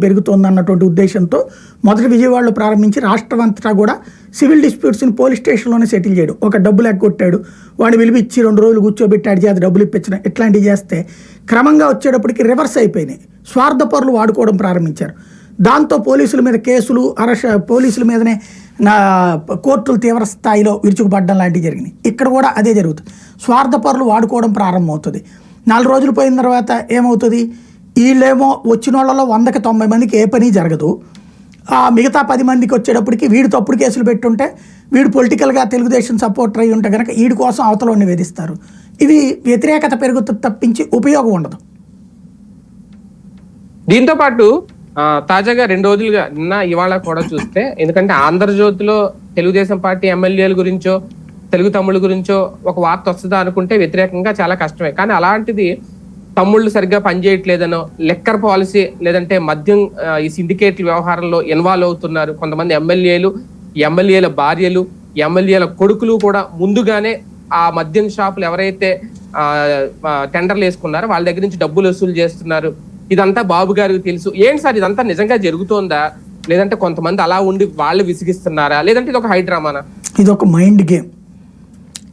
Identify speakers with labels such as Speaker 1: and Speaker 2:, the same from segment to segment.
Speaker 1: పెరుగుతోంది అన్నటువంటి ఉద్దేశంతో మొదటి విజయవాడలో ప్రారంభించి రాష్ట్రం అంతటా కూడా సివిల్ డిస్ప్యూట్స్ని పోలీస్ స్టేషన్లోనే సెటిల్ చేయడం. ఒక డబ్బులు ఎగ్గొట్టాడు వాడిని పిలిపించి రెండు రోజులు కూర్చోబెట్టాడు చేత డబ్బులు ఇప్పించడం ఇట్లాంటివి చేస్తే క్రమంగా వచ్చేటప్పటికి రివర్స్ అయిపోయినాయి. స్వార్థపరులు వాడుకోవడం ప్రారంభించారు. దాంతో పోలీసుల మీద కేసులు అరెస్ట్ పోలీసుల మీదనే నా కోర్టులు తీవ్ర స్థాయిలో విరుచుకుపడడం లాంటివి జరిగినాయి. ఇక్కడ కూడా అదే జరుగుతుంది. స్వార్థపరులు వాడుకోవడం ప్రారంభమవుతుంది. నాలుగు రోజులు పోయిన తర్వాత ఏమవుతుంది? వీళ్ళేమో వచ్చిన వాళ్ళలో వందకి తొంభై మందికి ఏ పని జరగదు. ఆ మిగతా పది మందికి వచ్చేటప్పటికి వీడు తప్పుడు కేసులు పెట్టుంటే వీడు పొలిటికల్గా తెలుగుదేశం సపోర్టర్ అయి ఉంటే కనుక వీడి కోసం అవతలో నివేదిస్తారు. ఇది వ్యతిరేకత పెరుగుతుంది తప్పించి ఉపయోగం ఉండదు.
Speaker 2: దీంతో పాటు తాజాగా రెండు రోజులుగా నిన్న ఇవాళ కూడా చూస్తే ఎందుకంటే ఆంధ్రజ్యోతిలో తెలుగుదేశం పార్టీ ఎమ్మెల్యేల గురించో తెలుగు తమ్ముళ్ళ గురించో ఒక వార్త వస్తుందా అనుకుంటే వ్యతిరేకంగా చాలా కష్టమే. కానీ అలాంటిది తమ్ముళ్ళు సరిగ్గా పనిచేయట్లేదనో లెక్కర్ పాలసీ లేదంటే మద్యం ఈ సిండికేట్ల వ్యవహారంలో ఇన్వాల్వ్ అవుతున్నారు కొంతమంది ఎమ్మెల్యేలు ఎమ్మెల్యేల భార్యలు ఎమ్మెల్యేల కొడుకులు కూడా ముందుగానే ఆ మద్యం షాపులు ఎవరైతే టెండర్లు వేసుకున్నారో వాళ్ళ దగ్గర నుంచి డబ్బులు వసూలు చేస్తున్నారు. ఇదంతా బాబు గారికి తెలుసు. ఏంటి సార్ ఇదంతా నిజంగా జరుగుతోందా? లేదంటే కొంతమంది అలా ఉండి వాళ్ళు విసిగిస్తున్నారా? లేదంటే ఇది ఒక హైడ్రామానా?
Speaker 1: ఇది ఒక మైండ్ గేమ్.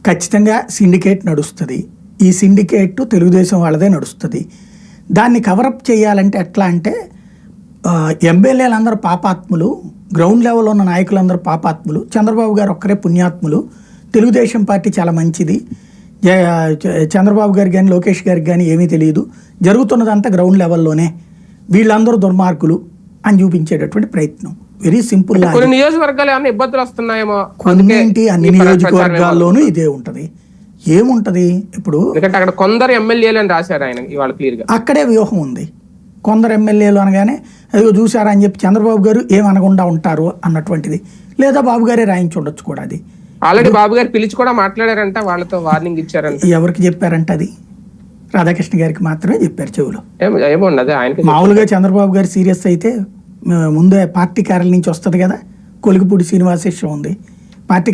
Speaker 1: ఖచ్చితంగా సిండికేట్ నడుస్తుంది. ఈ సిండికేట్ తెలుగుదేశం వాళ్ళదే నడుస్తుంది. దాన్ని కవరప్ చేయాలంటే ఎట్లా అంటే ఎమ్మెల్యేలందరూ పాపాత్ములు గ్రౌండ్ లెవెల్లో ఉన్న నాయకులందరూ పాపాత్ములు చంద్రబాబు గారు ఒక్కరే పుణ్యాత్ములు తెలుగుదేశం పార్టీ చాలా మంచిది. చంద్రబాబు గారికి కానీ లోకేష్ గారికి కానీ ఏమీ తెలియదు. జరుగుతున్నదంతా గ్రౌండ్ లెవెల్లోనే. వీళ్ళందరూ దుర్మార్గులు అని చూపించేటటువంటి ప్రయత్నం. వెరీ సింపుల్
Speaker 2: కొన్ని నియోజకవర్గాలు ఏమైనా ఇబ్బందులు వస్తున్నాయేమో?
Speaker 1: కొన్నేంటి అన్ని నియోజకవర్గాల్లోనూ ఇదే ఉంటది. ఏముంటది? ఇప్పుడు
Speaker 2: ఎందుకంటే అక్కడ కొందరు ఎమ్మెల్యేలు అని రాశారు ఆయన ఇవాళ క్లియర్గా
Speaker 1: అక్కడే వ్యూహం ఉంది. కొందరు ఎమ్మెల్యేలు అనగానే అదిగో చూసారా అని చెప్పి చంద్రబాబు గారు ఏమనకుండా ఉంటారు అన్నటువంటిది. లేదా బాబు గారే రాయించి ఉండొచ్చు కూడా అది.
Speaker 2: ఆల్రెడీ బాబు గారు పిలిచి కూడా మాట్లాడారంట వాళ్ళతో వార్నింగ్ ఇచ్చారంట.
Speaker 1: ఎవరికి చెప్పారంటే అది? రాధాకృష్ణ గారికి మాత్రమే చెప్పారు చెవులో. మామూలుగా చంద్రబాబు గారు సీరియస్ అయితే ముందే పార్టీ కార్యాలయం నుంచి వస్తుంది కదా? కొలిగిపూడి శ్రీనివాసేశ్వరం ఉంది. పార్టీ